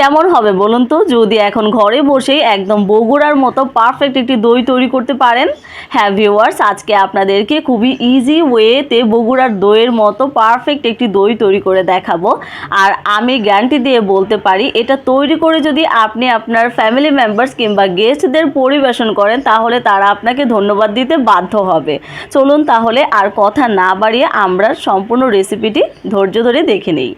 কেমন হবে বলুন তো? যদি এখন ঘরে বসেই একদম বগুড়ার মতো পারফেক্ট একটি দই তৈরি করতে পারেন হ্যাঁ ভিউয়ার্স আজকে আপনাদেরকে খুবই ইজি ওয়েতে বগুড়ার দইয়ের মতো পারফেক্ট একটি দই তৈরি করে দেখাবো। আর আমি গ্যারান্টি দিয়ে বলতে পারি, এটা তৈরি করে যদি আপনি আপনার ফ্যামিলি মেম্বার্স কিংবা গেস্টদের পরিবেশন করেন, তাহলে তারা আপনাকে ধন্যবাদ দিতে বাধ্য হবে। চলুন তাহলে আর কথা না বাড়িয়ে আমরা সম্পূর্ণ রেসিপিটি ধৈর্য ধরে দেখে নিই।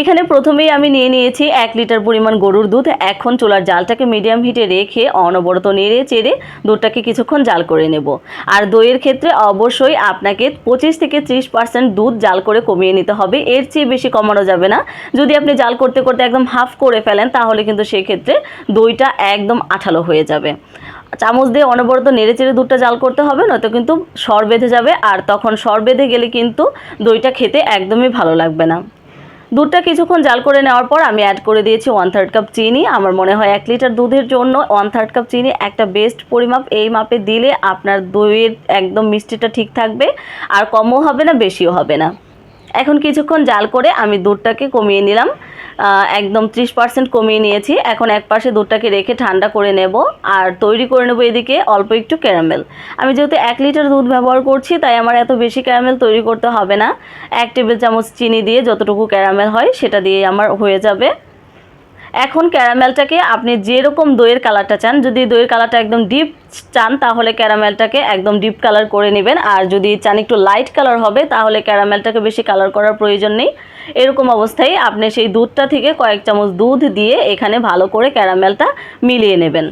এখানে প্রথমেই আমি নিয়ে নিয়েছি এক লিটার পরিমাণ গরুর দুধ। এখন চুলার জালটাকে মিডিয়াম হিটে রেখে অনবরত নেড়ে চেড়ে দুধটাকে কিছুক্ষণ জাল করে নেব। আর দইয়ের ক্ষেত্রে অবশ্যই আপনাকে পঁচিশ থেকে ত্রিশ পার্সেন্ট দুধ জাল করে কমিয়ে নিতে হবে। এর চেয়ে বেশি কমানো যাবে না। যদি আপনি জাল করতে করতে একদম হাফ করে ফেলেন, তাহলে কিন্তু সেক্ষেত্রে দইটা একদম আঠালো হয়ে যাবে। চামচ দিয়ে অনবরত নেড়ে চেড়ে দুধটা জাল করতে হবে, নয়তো কিন্তু সর বেঁধে যাবে। আর তখন সর বেঁধে গেলে কিন্তু দইটা খেতে একদমই ভালো লাগবে না। দুধটা কিছুক্ষণ জাল করে নেওয়ার পর আমি অ্যাড করে দিয়েছি ওয়ান থার্ড কাপ চিনি। আমার মনে হয় এক লিটার দুধের জন্য ওয়ান থার্ড কাপ চিনি একটা বেস্ট পরিমাপ। এই মাপে দিলে আপনার দইয়ের একদম মিষ্টিটা ঠিক থাকবে। আর কমও হবে না, বেশিও হবে না। এখন কিছুক্ষণ জাল করে আমি দুধটাকে কমিয়ে নিলাম। একদম ত্রিশ পার্সেন্ট কমিয়ে নিয়েছি। এখন এক পাশে দুধটাকে রেখে ঠান্ডা করে নেব আর তৈরি করে নেব এদিকে অল্প একটু ক্যারামেল। আমি যেহেতু এক লিটার দুধ ব্যবহার করছি, তাই আমার এত বেশি ক্যারামেল তৈরি করতে হবে না। এক টেবিল চামচ চিনি দিয়ে যতটুকু ক্যারামেল হয়, সেটা দিয়ে আমার হয়ে যাবে। এখন ক্যারামেলটাকে আপনি যেরকম দইয়ের কালারটা চান, যদি দইয়ের কালারটা একদম ডিপ চান, তাহলে ক্যারামেলটাকে একদম ডিপ কালার করে নেবেন। আর যদি চান একটু লাইট কালার হবে, তাহলে ক্যারামেলটাকে বেশি কালার করার প্রয়োজন নেই। এরকম অবস্থায় আপনি সেই দুধটা থেকে কয়েক চামচ দুধ দিয়ে এখানে ভালো করে ক্যারামেলটা মিলিয়ে নেবেন।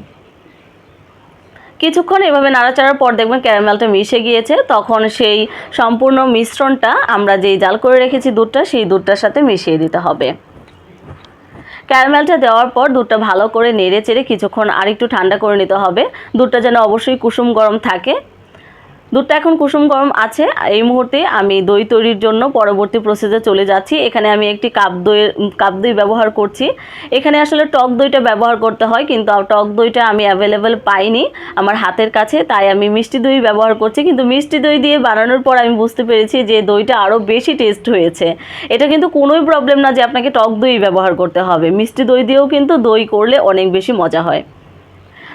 কিছুক্ষণ এভাবে নাড়াচাড়ার পর দেখবেন ক্যারামেলটা মিশে গিয়েছে। তখন সেই সম্পূর্ণ মিশ্রণটা আমরা যেই জাল করে রেখেছি দুধটা, সেই দুধটার সাথে মিশিয়ে দিতে হবে। ক্যারামেলটা দেওয়ার পর দুধটা ভালো করে নেড়ে চেড়ে কিছুক্ষণ আরেকটু ঠান্ডা করে নিতে হবে। দুধটা যেন অবশ্যই কুসুম গরম থাকে। দুধটা এখন কুসুম গরম আছে। এই মুহূর্তে আমি দই তৈরির জন্য পরবর্তী প্রসেসে চলে যাচ্ছি। এখানে আমি একটি কাপ দইয়ের কাপ দই ব্যবহার করছি। এখানে আসলে টক দইটা ব্যবহার করতে হয়, কিন্তু টক দইটা আমি অ্যাভেলেবেল পাইনি আমার হাতের কাছে, তাই আমি মিষ্টি দই ব্যবহার করছি। কিন্তু মিষ্টি দই দিয়ে বানানোর পর আমি বুঝতে পেরেছি যে দইটা আরও বেশি টেস্ট হয়েছে। এটা কিন্তু কোনোই প্রবলেম না যে আপনাকে টক দই ব্যবহার করতে হবে। মিষ্টি দই দিয়েও কিন্তু দই করলে অনেক বেশি মজা হয়।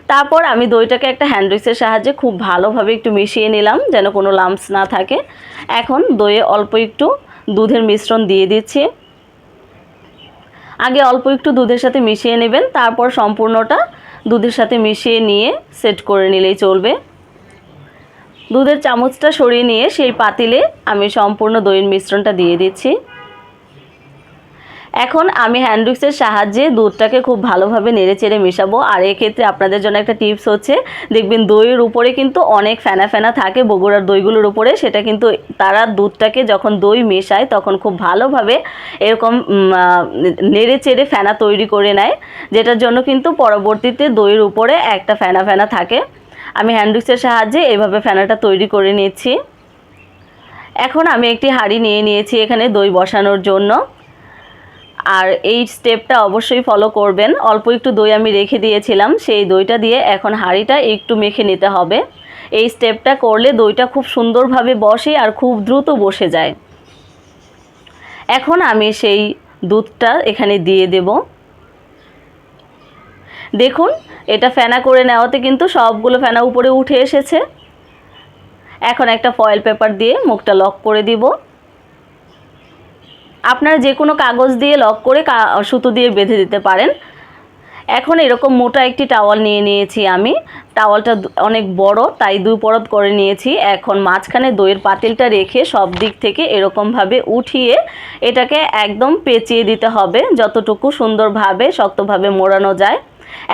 তারপর আমি দইটাকে একটা হ্যান্ড উইক্সের সাহায্যে খুব ভালোভাবে একটু মিশিয়ে নিলাম, যেন কোনো লাম্পস না থাকে। এখন দইয়ে অল্প একটু দুধের মিশ্রণ দিয়ে দিচ্ছি। আগে অল্প একটু দুধের সাথে মিশিয়ে নেবেন, তারপর সম্পূর্ণটা দুধের সাথে মিশিয়ে নিয়ে সেট করে নিলেই চলবে। দুধের চামচটা সরিয়ে নিয়ে সেই পাতিলে আমি সম্পূর্ণ দইয়ের মিশ্রণটা দিয়ে দিচ্ছি। এখন আমি হ্যান্ড উইক্সের সাহায্যে দুধটাকে খুব ভালোভাবে নেড়ে চেড়ে মেশাবো। আর এক্ষেত্রে আপনাদের জন্য একটা টিপস হচ্ছে, দেখবেন দইয়ের উপরে কিন্তু অনেক ফেনা ফেনা থাকে বগুড়ার দইগুলোর উপরে। সেটা কিন্তু তারা দুধটাকে যখন দই মেশায় তখন খুব ভালোভাবে এরকম নেড়ে চেড়ে ফেনা তৈরি করে নেয়, যেটার জন্য কিন্তু পরবর্তীতে দইয়ের উপরে একটা ফেনা ফেনা থাকে। আমি হ্যান্ড উইক্সের সাহায্যে এভাবে ফেনাটা তৈরি করে নিচ্ছি। এখন আমি একটি হাঁড়ি নিয়ে নিয়েছি এখানে দই বসানোর জন্য। আর এই স্টেপটা অবশ্যই ফলো করবেন। অল্প একটু দই আমি রেখে দিয়েছিলাম, সেই দইটা দিয়ে এখন হাঁড়িটা একটু মেখে নিতে হবে। এই স্টেপটা করলে দইটা খুব সুন্দরভাবে বসে আর খুব দ্রুত বসে যায়। এখন আমি সেই দুধটা এখানে দিয়ে দেব। দেখুন, এটা ফেনা করে নেওয়াতে কিন্তু সবগুলো ফেনা উপরে উঠে এসেছে। এখন একটা ফয়েল পেপার দিয়ে মুখটা লক করে দিব। আপনারা যে কোনো কাগজ দিয়ে লক করে সুতো দিয়ে বেঁধে দিতে পারেন। এখন এরকম মোটা একটি টাওয়াল নিয়ে নিয়েছি আমি। টাওয়ালটা অনেক বড়, তাই দুই পরত করে নিয়েছি। এখন মাঝখানে দইয়ের পাতিলটা রেখে সব দিক থেকে এরকমভাবে উঠিয়ে এটাকে একদম পেঁচিয়ে দিতে হবে, যতটুকু সুন্দরভাবে, শক্তভাবে মোড়ানো যায়।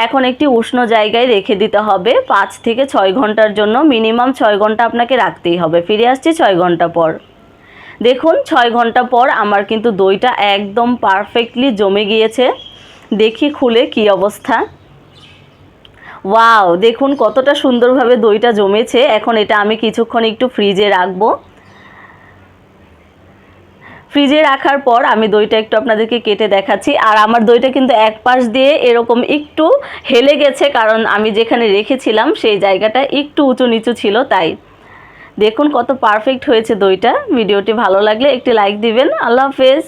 এখন একটি উষ্ণ জায়গায় রেখে দিতে হবে। পাঁচ থেকে ছয় ঘণ্টার জন্য, মিনিমাম ছয় ঘণ্টা আপনাকে রাখতেই হবে। ফিরে আসছি ছয় ঘণ্টা পর। দেখুন, ছয় ঘণ্টা পর আমার কিন্তু দইটা একদম পারফেক্টলি জমে গিয়েছে। দেখি খুলে কি অবস্থা। ওয়াও, দেখুন কতটা সুন্দরভাবে দইটা জমেছে। এখন এটা আমি কিছুক্ষণ একটু ফ্রিজে রাখব। ফ্রিজে রাখার পর আমি দইটা একটু আপনাদেরকে কেটে দেখাচ্ছি। আর আমার দইটা কিন্তু এক পাশ দিয়ে এরকম একটু হেলে গেছে, কারণ আমি যেখানে রেখেছিলাম সেই জায়গাটা একটু উঁচু নিচু ছিল, তাই। দেখুন কত পারফেক্ট হয়েছে দইটা। ভিডিওটি ভালো লাগলে একটি লাইক দিবেন। আল্লাহ হাফেজ।